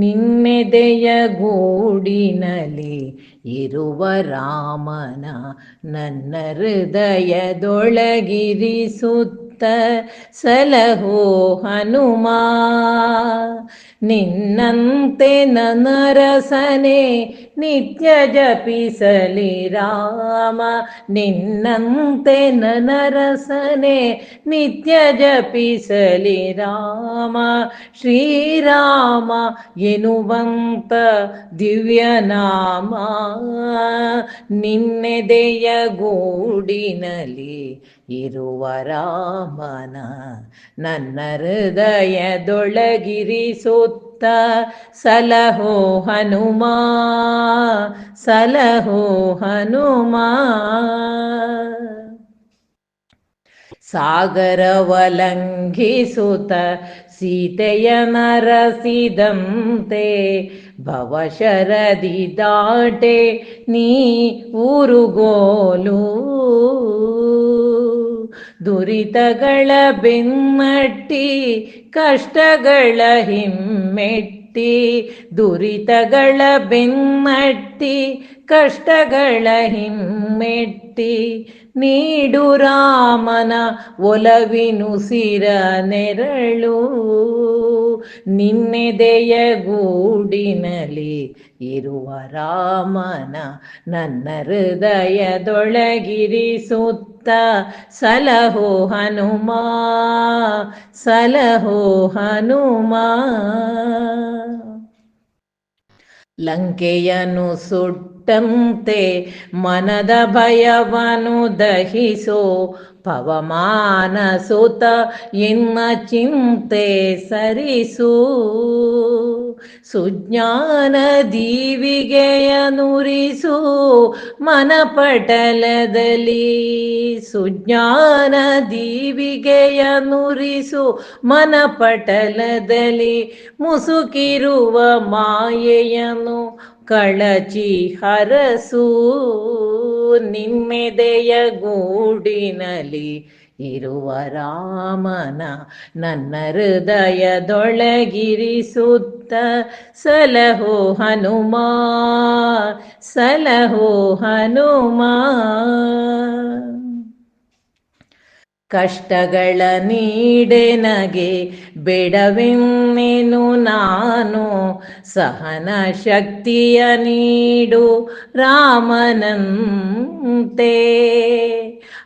ನಿನ್ನೆದೆಯ ಗೂಡಿನಲ್ಲಿ ಇರುವ ರಾಮನ ನನ್ನ ಹೃದಯದೊಳಗಿರಿಸುತ್ತ ಸಲಹೋ ಹನುಮಾ. ನಿನ್ನಂತೆ ನನರಸನೆ ನಿತ್ಯ ಜಪಿಸಲಿ ರಾಮ. ನಿನ್ನಂತೆ ನನರಸನೆ ನಿತ್ಯ ಜಪಿಸಲಿ ರಾಮ. ಶ್ರೀರಾಮ ಎನ್ನುವಂತ ದಿವ್ಯನಾಮ. ನಿನ್ನೆದೆಯ ಗೂಡಿನಲ್ಲಿ ಇರುವ ರಾಮನ ನನ್ನ ಹೃದಯದೊಳಗಿರಿಸುತ್ತ ಸಲಹೋ ಹನುಮ ಸಲಹೋ ಹನುಮ. ಸಾಗರವಲಂಘಿಸುತ್ತ ಸೀತೆಯ ನರಸಿದಂತೆ ಭವಶರದಿ ದಾಟೆ ನೀ ಊರುಗೋಲು. ದುರಿತಗಳ ಬೆಮ್ಮಟ್ಟಿ ಕಷ್ಟಗಳ ಹಿಮ್ಮೆಟ್ಟಿ ದುರಿತಗಳ ಬೆನ್ನಟ್ಟಿ ಕಷ್ಟಗಳ ಹಿಮ್ಮೆಟ್ಟಿ ನೀಡು ರಾಮನ ಒಲವಿನುಸಿರ ನೆರಳು. ನಿನ್ನೆದೆಯ ಗೂಡಿನಲ್ಲಿ ಇರುವ ರಾಮನ ನನ್ನ ಹೃದಯದೊಳಗಿರಿಸುತ್ತ ಸಲಹೋ ಹನುಮ ಸಲಹೋ ಹನುಮ. ಲಂಕೆಯನ್ನು ಸುಟ್ಟಂತೆ ಮನದ ಭಯವನು ದಹಿಸೋ. ಪವಮಾನ ಸುತ ಇನ್ನ ಚಿಂತೆ ಸರಿಸು. ಸುಜ್ಞಾನ ದೀವಿಗೆಯ ನುರಿಸು ಮನಪಟಲದಲ್ಲಿ. ಸುಜ್ಞಾನ ದೀವಿಗೆಯ ನುರಿಸು ಮನಪಟಲದಲ್ಲಿ. ಮುಸುಕಿರುವ ಮಾಯೆಯನ್ನು ಕಳಚಿ ಹರಸು. ನಿಮ್ಮೆದೆಯ ಗೂಡಿನಲ್ಲಿ ಇರುವ ರಾಮನ ನನ್ನ ಹೃದಯದೊಳಗಿರಿಸುತ್ತ. ಸಲಹೋ ಹನುಮ ಸಲಹೋ ಹನುಮ. ಕಷ್ಟಗಳ ನೀಡೆನಗೆ ಬೇಡವೆನ್ನೇನು ನಾನು. ಸಹನ ಶಕ್ತಿಯ ನೀಡು ರಾಮನಂತೆ.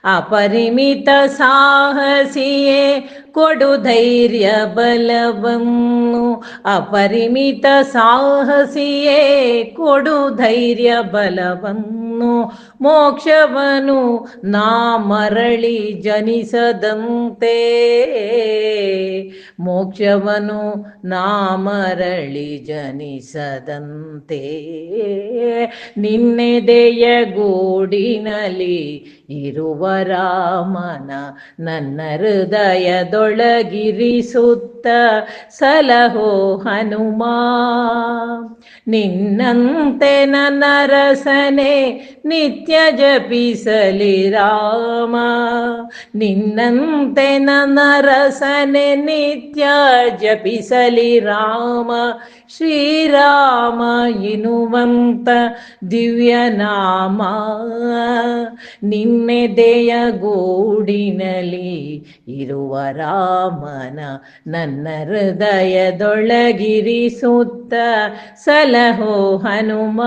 ಅಪರಿಮಿತ ಸಾಹಸಿಯೇ ಕೊಡು ಧೈರ್ಯ ಬಲವನ್ನು. ಅಪರಿಮಿತ ಸಾಹಸಿಯೇ ಕೊಡು ಧೈರ್ಯ ಬಲವನ್ನು. ಮೋಕ್ಷವನು ನಾ ಮರಳಿ ಜನಿಸದಂತೆ. ಮೋಕ್ಷವನು ನಾ ಮರಳಿ ಜನಿಸದಂತೆ. ನಿನ್ನೆದೆಯ ಗೂಡಿನಲ್ಲಿ ಇರುವ ರಾಮನ ನನ್ನ ಹೃದಯದೊಳಗಿರಿಸುತ್ತ ಸಲಹೋ ಹನುಮ. ನಿನ್ನಂತೆ ನನ್ನ ರಸನೆ ನಿತ್ಯ ಜಪಿಸಲಿ ರಾಮ. ನಿನ್ನಂತೆ ನನ್ನ ರಸನೆ ನಿತ್ಯ ಜಪಿಸಲಿ ರಾಮ. ಶ್ರೀರಾಮ ಎನ್ನುವಂತ ದಿವ್ಯನಾಮ. ನಿನ್ನೆದೆಯ ಗೂಡಿನಲಿ ಇರುವ ರಾಮನ ನನ್ನ ಹೃದಯದೊಳಗಿರಿಸುತ್ತ ಸಲಹೋ ಹನುಮ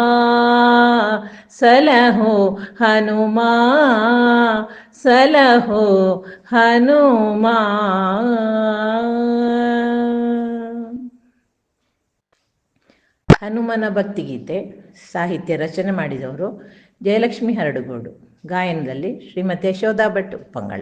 ಸಲಹೋ ಹನುಮ ಸಲಹೋ ಹನುಮ. ಹನುಮನ ಭಕ್ತಿಗೀತೆ, ಸಾಹಿತ್ಯ ರಚನೆ ಮಾಡಿದವರು ಜಯಲಕ್ಷ್ಮಿ ಹರಡುಗೋಡು. ಗಾಯನದಲ್ಲಿ ಶ್ರೀಮತಿ ಯಶೋಧಾ ಭಟ್ ಉಪ್ಪಂಗಳ